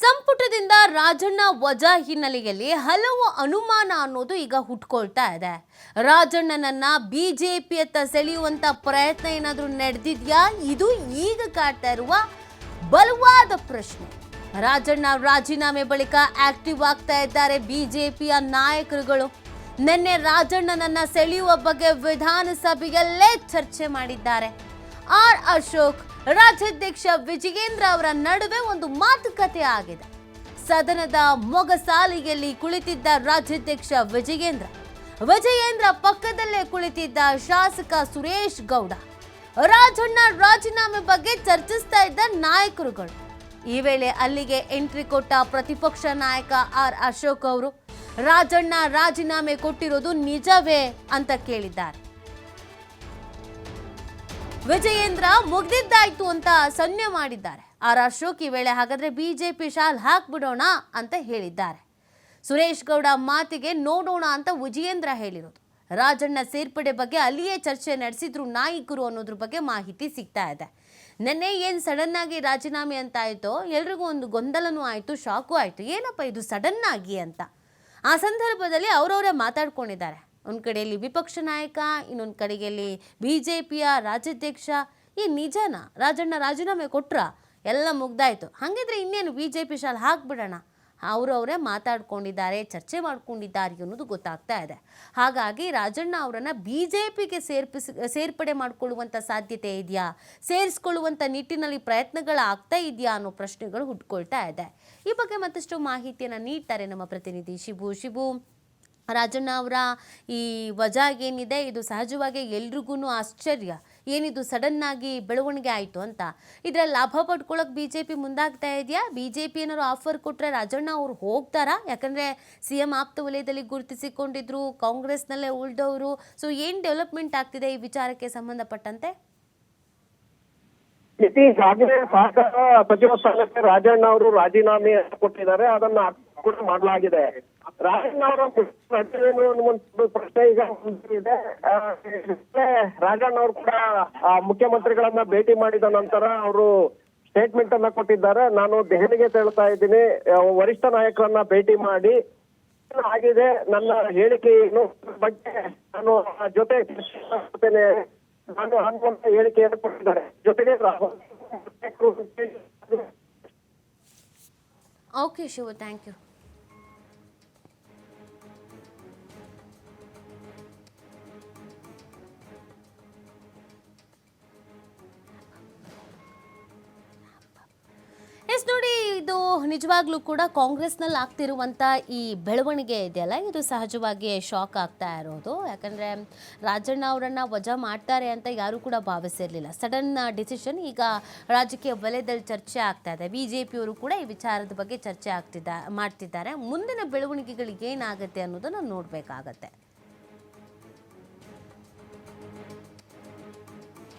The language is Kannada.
ಸಂಪುಟದಿಂದ ರಾಜಣ್ಣ ವಜಾ ಹಿನ್ನೆಲೆಯಲ್ಲಿ ಹಲವು ಅನುಮಾನ ಅನ್ನೋದು ಈಗ ಹುಟ್ಕೊಳ್ತಾ ಇದೆ. ರಾಜಣ್ಣನನ್ನ ಬಿಜೆಪಿಯತ್ತ ಸೆಳೆಯುವಂತ ಪ್ರಯತ್ನ ಏನಾದರೂ ನಡೆದಿದ್ಯಾ? ಇದು ಈಗ ಕಾಡ್ತಾ ಇರುವ ಬಲವಾದ ಪ್ರಶ್ನೆ. ರಾಜಣ್ಣ ರಾಜೀನಾಮೆ ಬಳಿಕ ಆಕ್ಟಿವ್ ಆಗ್ತಾ ಇದ್ದಾರೆ ಬಿಜೆಪಿಯ ನಾಯಕರುಗಳು. ನಿನ್ನೆ ರಾಜಣ್ಣನನ್ನ ಸೆಳೆಯುವ ಬಗ್ಗೆ ವಿಧಾನಸಭೆಯಲ್ಲೇ ಚರ್ಚೆ ಮಾಡಿದ್ದಾರೆ. ಆರ್ ಅಶೋಕ್ ರಾಜ್ಯಾಧ್ಯಕ್ಷ ವಿಜಯೇಂದ್ರ ಅವರ ನಡುವೆ ಒಂದು ಮಾತುಕತೆ ಆಗಿದೆ. ಸದನದ ಮೊಗಸಾಲಿಗೆಯಲ್ಲಿ ಕುಳಿತಿದ್ದ ರಾಜ್ಯಾಧ್ಯಕ್ಷ ವಿಜಯೇಂದ್ರ ವಿಜಯೇಂದ್ರ ಪಕ್ಕದಲ್ಲೇ ಕುಳಿತಿದ್ದ ಶಾಸಕ ಸುರೇಶ್ ಗೌಡ, ರಾಜಣ್ಣ ರಾಜೀನಾಮೆ ಬಗ್ಗೆ ಚರ್ಚಿಸ್ತಾ ಇದ್ದ ನಾಯಕರುಗಳು. ಈ ವೇಳೆ ಅಲ್ಲಿಗೆ ಎಂಟ್ರಿ ಕೊಟ್ಟ ಪ್ರತಿಪಕ್ಷ ನಾಯಕ ಆರ್ ಅಶೋಕ್ ಅವರು, ರಾಜಣ್ಣ ರಾಜೀನಾಮೆ ಕೊಟ್ಟಿರೋದು ನಿಜವೇ ಅಂತ ಕೇಳಿದ್ದಾರೆ. ವಿಜಯೇಂದ್ರ ಮುಗ್ದಿದ್ದಾಯ್ತು ಅಂತ ಸನ್ನೆ ಮಾಡಿದ್ದಾರೆ. ಆರ್ ಅಶೋಕ್ ಈ ವೇಳೆ ಹಾಗಾದ್ರೆ ಬಿಜೆಪಿ ಶಾಲ್ ಹಾಕ್ಬಿಡೋಣ ಅಂತ ಹೇಳಿದ್ದಾರೆ. ಸುರೇಶ್ ಗೌಡ ಮಾತಿಗೆ ನೋಡೋಣ ಅಂತ ವಿಜಯೇಂದ್ರ ಹೇಳಿರೋದು. ರಾಜಣ್ಣ ಸೇರ್ಪಡೆ ಬಗ್ಗೆ ಅಲ್ಲಿಯೇ ಚರ್ಚೆ ನಡೆಸಿದ್ರು ನಾಯಕರು ಅನ್ನೋದ್ರ ಬಗ್ಗೆ ಮಾಹಿತಿ ಸಿಗ್ತಾ ಇದೆ. ನೆನ್ನೆ ಏನು ಸಡನ್ ಆಗಿ ರಾಜೀನಾಮೆ ಅಂತ ಆಯಿತೋ, ಎಲ್ರಿಗೂ ಒಂದು ಗೊಂದಲನೂ ಆಯಿತು, ಶಾಕು ಆಯಿತು. ಏನಪ್ಪ ಇದು ಸಡನ್ ಆಗಿ ಅಂತ? ಆ ಸಂದರ್ಭದಲ್ಲಿ ಅವರವರೇ ಮಾತಾಡ್ಕೊಂಡಿದ್ದಾರೆ. ಒಂದು ಕಡೆಯಲ್ಲಿ ವಿಪಕ್ಷ ನಾಯಕ, ಇನ್ನೊಂದು ಕಡೆಯಲ್ಲಿ ಬಿ ಜೆ ಪಿಯ ರಾಜ್ಯಾಧ್ಯಕ್ಷ. ಈ ನಿಜನಾ? ರಾಜಣ್ಣ ರಾಜೀನಾಮೆ ಕೊಟ್ರ ಎಲ್ಲ ಮುಗ್ದಾಯಿತು. ಹಾಗಿದ್ರೆ ಇನ್ನೇನು ಬಿ ಜೆ ಪಿ ಶಾಲೆ ಹಾಕ್ಬಿಡೋಣ? ಅವರೇ ಮಾತಾಡ್ಕೊಂಡಿದ್ದಾರೆ, ಚರ್ಚೆ ಮಾಡ್ಕೊಂಡಿದ್ದಾರೆ ಅನ್ನೋದು ಗೊತ್ತಾಗ್ತಾ ಇದೆ. ಹಾಗಾಗಿ ರಾಜಣ್ಣ ಅವರನ್ನು ಬಿ ಜೆ ಪಿಗೆ ಸೇರ್ಪಿಸ್, ಸೇರ್ಪಡೆ ಮಾಡಿಕೊಳ್ಳುವಂಥ ಸಾಧ್ಯತೆ ಇದೆಯಾ? ಸೇರಿಸ್ಕೊಳ್ಳುವಂಥ ನಿಟ್ಟಿನಲ್ಲಿ ಪ್ರಯತ್ನಗಳಾಗ್ತಾ ಇದೆಯಾ ಅನ್ನೋ ಪ್ರಶ್ನೆಗಳು ಹುಟ್ಕೊಳ್ತಾ ಇದೆ. ಈ ಬಗ್ಗೆ ಮತ್ತಷ್ಟು ಮಾಹಿತಿಯನ್ನು ನೀಡ್ತಾರೆ ನಮ್ಮ ಪ್ರತಿನಿಧಿ ಶಿಬು. ಶಿಬು ರಾಜಣ್ಣ ಅವರ ಈ ವಜಾಗೇನಿದೆ, ಇದು ಸಹಜವಾಗಿ ಎಲ್ರಿಗೂ ಆಶ್ಚರ್ಯ. ಏನಿದು ಸಡನ್ ಆಗಿ ಬೆಳವಣಿಗೆ ಆಯಿತು ಅಂತ. ಇದರ ಲಾಭ ಪಡ್ಕೊಳ್ಳೋಕೆ ಬಿ ಜೆ ಪಿ ಮುಂದಾಗ್ತಾ ಇದೆಯಾ? ಬಿ ಜೆ ಪಿ ಏನಾದ್ರು ಆಫರ್ ಕೊಟ್ಟರೆ ರಾಜಣ್ಣ ಅವ್ರು ಹೋಗ್ತಾರಾ? ಯಾಕಂದರೆ ಸಿ ಎಂ ಆಪ್ತ ವಲಯದಲ್ಲಿ ಗುರುತಿಸಿಕೊಂಡಿದ್ರು, ಕಾಂಗ್ರೆಸ್ನಲ್ಲೇ ಉಳಿದವರು. ಸೊ ಏನು ಡೆವಲಪ್ಮೆಂಟ್ ಆಗ್ತಿದೆ ಈ ವಿಚಾರಕ್ಕೆ ಸಂಬಂಧಪಟ್ಟಂತೆ? ಸಾಕಾರ ಸಚಿವ ಸ್ಥಾನಕ್ಕೆ ರಾಜಣ್ಣ ಅವರು ರಾಜೀನಾಮೆ ಕೊಟ್ಟಿದ್ದಾರೆ. ಅದನ್ನ ಕೂಡ ಮಾಡಲಾಗಿದೆ. ರಾಜಣ್ಣ ಅವರ ಏನು ಅನ್ನುವಂಥದ್ದು ಪ್ರಶ್ನೆ ಈಗ ಇದೆ ರಾಜಣ್ಣ ಅವರು ಕೂಡ ಮುಖ್ಯಮಂತ್ರಿಗಳನ್ನ ಭೇಟಿ ಮಾಡಿದ ನಂತರ ಅವರು ಸ್ಟೇಟ್ಮೆಂಟ್ ಅನ್ನ ಕೊಟ್ಟಿದ್ದಾರೆ. ನಾನು ದೆಹಲಿಗೆ ತೆರಳ್ತಾ ಇದ್ದೀನಿ. ವರಿಷ್ಠ ನಾಯಕರನ್ನ ಭೇಟಿ ಮಾಡಿ. ಆಗಿದೆ? ನನ್ನ ಹೇಳಿಕೆ ಏನು? ಬಗ್ಗೆ ನಾನು ಜೊತೆ ನಾನು ಅನ್ನುವಂತ ಹೇಳಿಕೆಯನ್ನು ಕೊಟ್ಟಿದ್ದಾರೆ. ಜೊತೆಗೆ Rahul okay Shiva thank you ನಿಜವಾಗ್ಲೂ ಕೂಡ ಕಾಂಗ್ರೆಸ್ನಲ್ಲಿ ಆಗ್ತಿರುವಂಥ ಈ ಬೆಳವಣಿಗೆ ಇದೆಯಲ್ಲ, ಇದು ಸಹಜವಾಗಿ ಶಾಕ್ ಆಗ್ತಾ ಇರೋದು. ಯಾಕಂದರೆ ರಾಜಣ್ಣ ಅವರನ್ನು ವಜಾ ಮಾಡ್ತಾರೆ ಅಂತ ಯಾರೂ ಕೂಡ ಭಾವಿಸಿರಲಿಲ್ಲ. ಸಡನ್ ಡಿಸಿಷನ್ ಈಗ ರಾಜಕೀಯ ವಲಯದಲ್ಲಿ ಚರ್ಚೆ ಆಗ್ತಾ ಇದೆ. ಬಿ ಜೆ ಪಿಯವರು ಕೂಡ ಈ ವಿಚಾರದ ಬಗ್ಗೆ ಚರ್ಚೆ ಆಗ್ತಿದ್ದ, ಮಾಡ್ತಿದ್ದಾರೆ. ಮುಂದಿನ ಬೆಳವಣಿಗೆಗಳು ಏನಾಗುತ್ತೆ ಅನ್ನೋದನ್ನು ನೋಡಬೇಕಾಗತ್ತೆ.